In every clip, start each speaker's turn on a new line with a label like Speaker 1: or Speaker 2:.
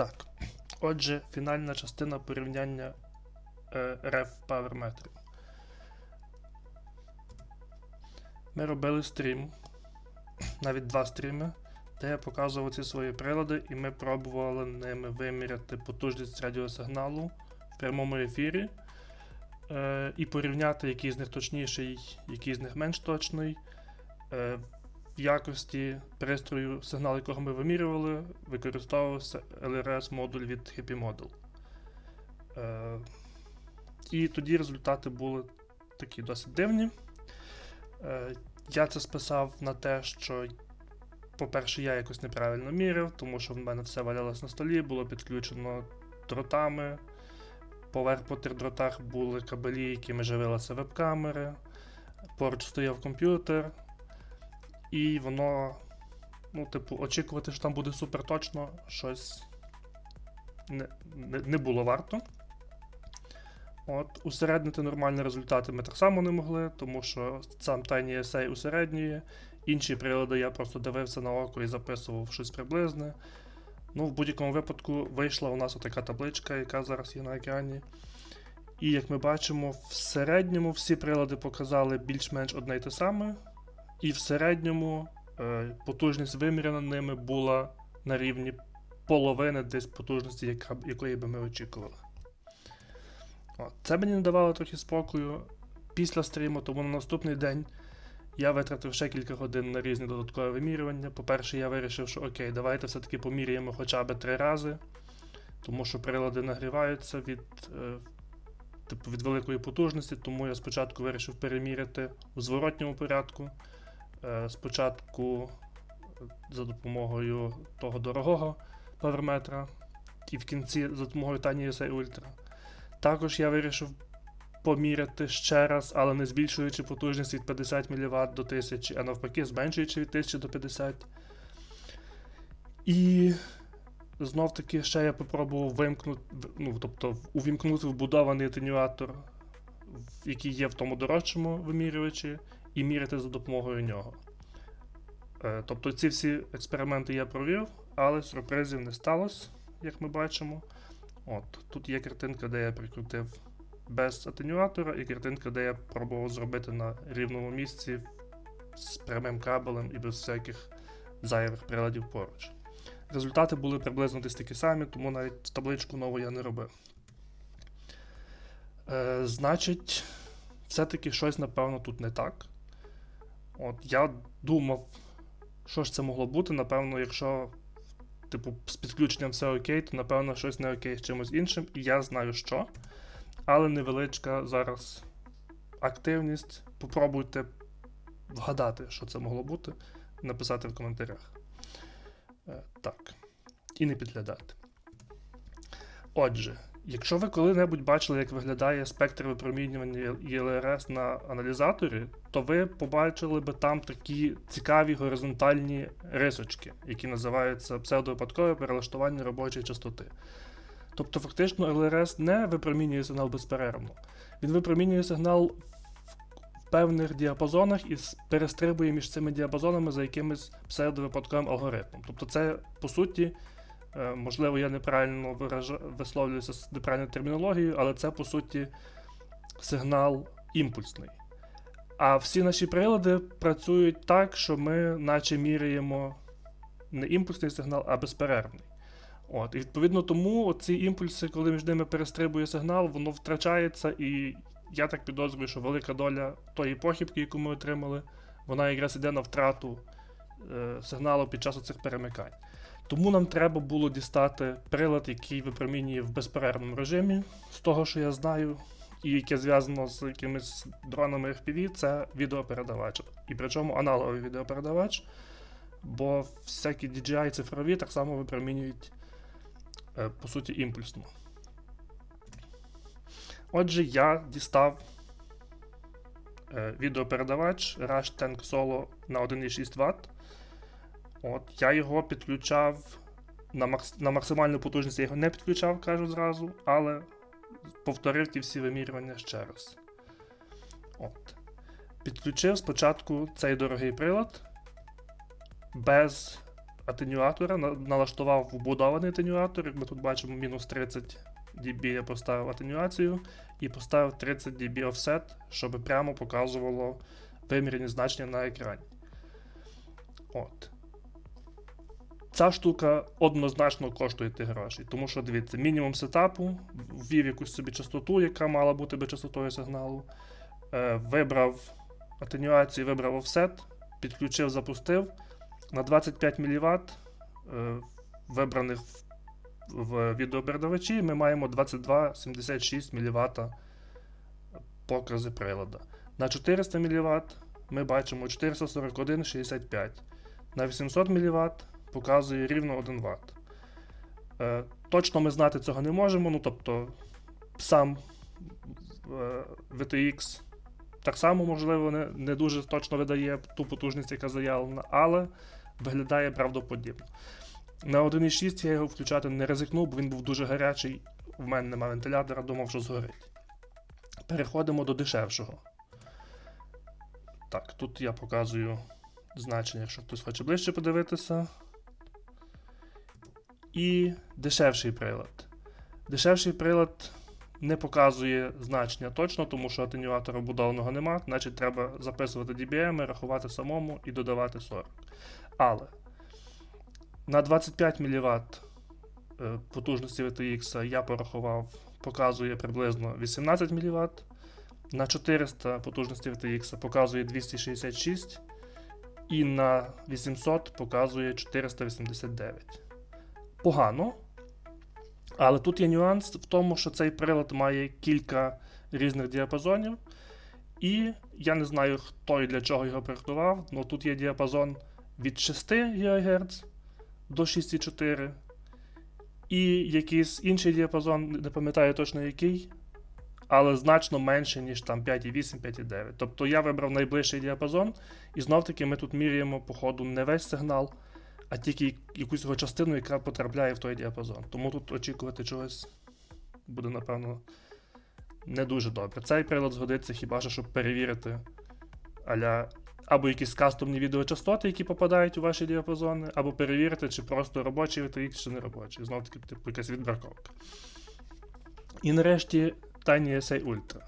Speaker 1: Так. Отже, фінальна частина порівняння е, реф паверметрів. Ми робили стрім, навіть два стріми, де я показував ці свої прилади, і ми пробували ними виміряти потужність радіосигналу в прямому ефірі. Е, і порівняти, який з них точніший, який з них менш точний. Е, якості пристрою, сигнал якого ми вимірювали, використовувався LRS модуль від Happy. Е, і тоді результати були такі досить дивні. Е, я це списав на те, що, по-перше, я якось неправильно міряв, тому що в мене все валялось на столі, було підключено дротами. Поверх по тих дротах були кабелі, якими живилися веб-камери. Поруч стояв комп'ютер, і воно, ну, типу, очікувати, що там буде супер точно, щось не, не, не було варто. От, усереднити нормальні результати ми так само не могли, тому що сам Tiny Essay усереднює. Інші прилади я просто дивився на око і записував щось приблизне. Ну, в будь-якому випадку вийшла у нас отака табличка, яка зараз є на екрані. І як ми бачимо, в середньому всі прилади показали більш-менш одне й те саме. І в середньому е, потужність виміряна ними була на рівні половини десь потужності, яка, якої би ми очікували. Це мені не давало трохи спокою після стріму, тому на наступний день я витратив ще кілька годин на різні додаткові вимірювання. По-перше, я вирішив, що окей, давайте все-таки поміряємо хоча б три рази, тому що прилади нагріваються від, е, типу, від великої потужності, тому я спочатку вирішив переміряти у зворотньому порядку. Е, спочатку за допомогою того дорогого паверметра, і в кінці за допомогою Tiny Ultra. Також я вирішив поміряти ще раз, але не збільшуючи потужність від 50 мВт до 1000, а навпаки, зменшуючи від 1000 до 50. І знов таки ще я попробував вимкнути, ну, тобто увімкнути вбудований атенюатор, який є в тому дорожчому вимірювачі, і міряти за допомогою нього. Е, Тобто ці всі експерименти я провів, але сюрпризів не сталося, як ми бачимо. От, тут є картинка, де я прикрутив без атенюатора, і картинка, де я пробував зробити на рівному місці з прямим кабелем і без всяких зайвих приладів поруч. Результати були приблизно десь такі самі, тому навіть табличку нову я не робив. Е, значить, все-таки щось, напевно, тут не так. От я думав, що ж це могло бути. Напевно, якщо типу, з підключенням все окей, то напевно щось не окей з чимось іншим, і я знаю що. Але невеличка зараз активність. Попробуйте вгадати, що це могло бути, написати в коментарях. Е, так. І не підглядати. Отже, якщо ви коли-небудь бачили, як виглядає спектр випромінювання ЄЛРС на аналізаторі, то ви побачили би там такі цікаві горизонтальні рисочки, які називаються псевдовипадкове перелаштування робочої частоти. Тобто, фактично, ЛРС не випромінює сигнал безперервно. Він випромінює сигнал в певних діапазонах і перестрибує між цими діапазонами за якимось псевдовипадковим алгоритмом. Тобто, це по суті. Е, Можливо, я неправильно виража... висловлююся з неправильною термінологією, але це по суті сигнал імпульсний. А всі наші прилади працюють так, що ми наче міряємо не імпульсний сигнал, а безперервний. От, і відповідно тому ці імпульси, коли між ними перестрибує сигнал, воно втрачається, і я так підозрюю, що велика доля тої похибки, яку ми отримали, вона якраз іде на втрату сигналу під час цих перемикань. Тому нам треба було дістати прилад, який випромінює в безперервному режимі, з того, що я знаю, і яке зв'язано з якимись дронами FPV, це відеопередавач. І причому аналоговий відеопередавач, бо всякі DJI цифрові так само випромінюють, е, по суті, імпульсно. Отже, я дістав е, відеопередавач Rush Tank Solo на 1,6 Вт. От, я його підключав на, макс... на максимальну потужність, я його не підключав, кажу зразу, але повторив ті всі вимірювання ще раз. От. Підключив спочатку цей дорогий прилад без атенюатора, налаштував вбудований атенюатор, як ми тут бачимо, мінус 30 dB я поставив атенюацію і поставив 30 dB offset, щоб прямо показувало вимірені значення на екрані. От. Ця штука однозначно коштує тих грошей, тому що дивіться, мінімум сетапу, ввів якусь собі частоту, яка мала бути би частотою сигналу, е, вибрав атенюацію, вибрав офсет, підключив, запустив. На 25 мВт е, вибраних в відеопередавачі ми маємо 22,76 мВт покази прилада. На 400 мВт ми бачимо 441,65. На 800 мВт показує рівно 1 Вт. Е, точно ми знати цього не можемо, ну тобто сам е, VTX так само, можливо, не, не дуже точно видає ту потужність, яка заявлена, але виглядає правдоподібно. На 1.6 я його включати не ризикнув, бо він був дуже гарячий. В мене немає вентилятора, думав, що згорить. Переходимо до дешевшого. Так, тут я показую значення, якщо хтось хоче ближче подивитися. І дешевший прилад. Дешевший прилад не показує значення точно, тому що атенюатора вбудованого нема, значить треба записувати DBM, рахувати самому і додавати 40. Але на 25 мВт е, потужності VTX я порахував, показує приблизно 18 мВт. На 400 потужності VTX показує 266 і на 800 показує 489. Погано. Але тут є нюанс в тому, що цей прилад має кілька різних діапазонів. І я не знаю, хто і для чого його проєктував, але тут є діапазон від 6 ГГц до 6,4. І якийсь інший діапазон, не пам'ятаю точно який, але значно менше, ніж там 5,8, 5,9. Тобто я вибрав найближчий діапазон, і знов таки ми тут міряємо, по ходу, не весь сигнал, а тільки якусь його частину, яка потрапляє в той діапазон. Тому тут очікувати чогось буде, напевно, не дуже добре. Цей прилад згодиться хіба що, щоб перевірити аля або якісь кастомні відеочастоти, які попадають у ваші діапазони, або перевірити, чи просто робочий VTX, чи не робочий. Знов таки, типу, якась відбраковка. І нарешті Tiny SA Ultra.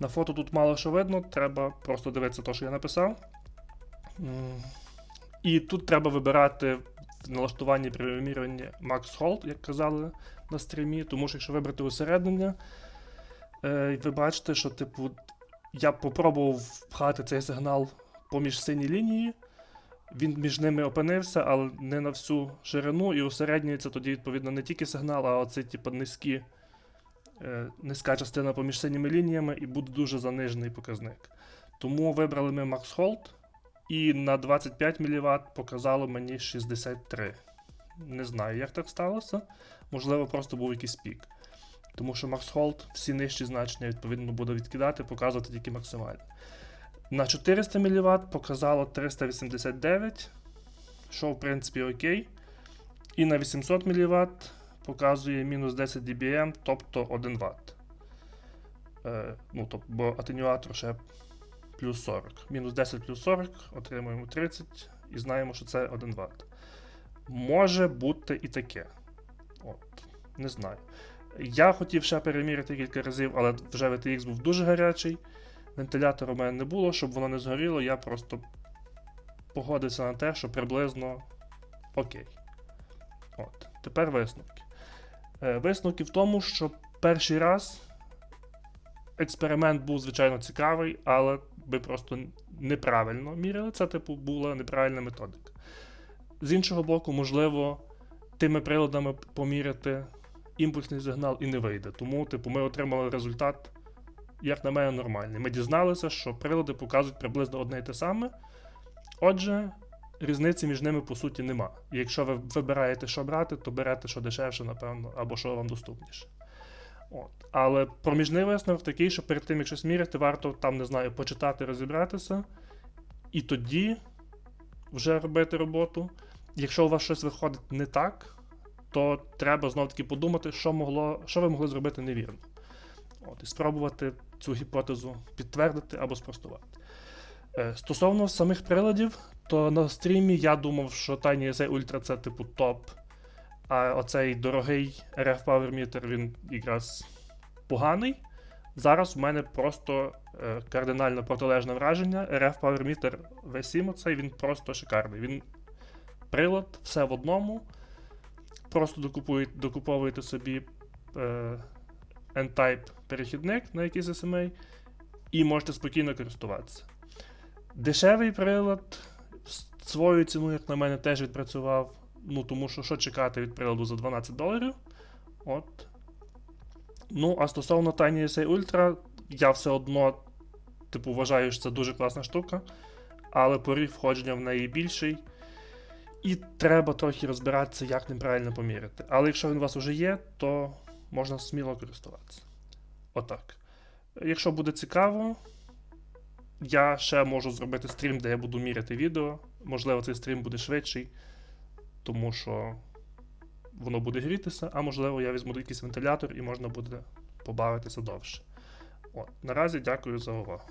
Speaker 1: На фото тут мало що видно, треба просто дивитися те, що я написав. І тут треба вибирати в налаштуванні при вимірюванні Max Hold, як казали на стрімі, тому що якщо вибрати усереднення, ви бачите, що типу, я попробував впхати цей сигнал поміж сині лінії. Він між ними опинився, але не на всю ширину, і усереднюється тоді, відповідно, не тільки сигнал, а оцей, типу, низькі, е, низька частина поміж синіми лініями, і буде дуже занижений показник. Тому вибрали ми Max Hold, і на 25 мВт показало мені 63. Не знаю, як так сталося. Можливо, просто був якийсь пік. Тому що Hold всі нижчі значення відповідно буде відкидати, показувати тільки максимальні. На 400 мВт показало 389, що в принципі окей. І на 800 мВт показує мінус 10 dBm, тобто 1 Вт. Е, ну, тобто, бо атенюатор ще плюс 40. Мінус 10 плюс 40, отримуємо 30 і знаємо, що це 1 Вт. Може бути і таке. От, не знаю. Я хотів ще переміряти кілька разів, але вже VTX був дуже гарячий. Вентилятора у мене не було, щоб воно не згоріло, я просто погодився на те, що приблизно окей. От. Тепер висновки. Е, висновки в тому, що перший раз експеримент був, звичайно, цікавий, але ви просто неправильно міряли. Це, типу, була неправильна методика. З іншого боку, можливо, тими приладами поміряти імпульсний сигнал і не вийде. Тому, типу, ми отримали результат, як на мене, нормальний. Ми дізналися, що прилади показують приблизно одне і те саме. Отже, різниці між ними по суті нема. І якщо ви вибираєте, що брати, то берете що дешевше, напевно, або що вам доступніше. От. Але проміжний висновок такий, що перед тим, як щось міряти, варто там, не знаю, почитати, розібратися, і тоді вже робити роботу. Якщо у вас щось виходить не так, то треба знов таки подумати, що могло, що ви могли зробити невірно. От, І спробувати цю гіпотезу підтвердити або спростувати. Е, Стосовно самих приладів, то на стрімі я думав, що Tiny SA Ultra це типу топ. А оцей дорогий RF Power Meter, він якраз поганий. Зараз у мене просто е, кардинально протилежне враження. RF Power Meter V7 оцей він просто шикарний. Він прилад, все в одному. Просто докупуєте, докуповуєте собі е, N-Type перехідник на якийсь SMA і можете спокійно користуватися. Дешевий прилад свою ціну, як на мене, теж відпрацював. Ну, тому що що чекати від приладу за 12 доларів. От. Ну, а стосовно Tiny SA Ultra, я все одно, типу, вважаю, що це дуже класна штука, але поріг входження в неї більший. І треба трохи розбиратися, як ним правильно поміряти. Але якщо він у вас вже є, то можна сміло користуватися. Отак. Якщо буде цікаво, я ще можу зробити стрім, де я буду міряти відео. Можливо, цей стрім буде швидший, тому що воно буде грітися, а можливо, я візьму якийсь вентилятор і можна буде побавитися довше. От. Наразі дякую за увагу.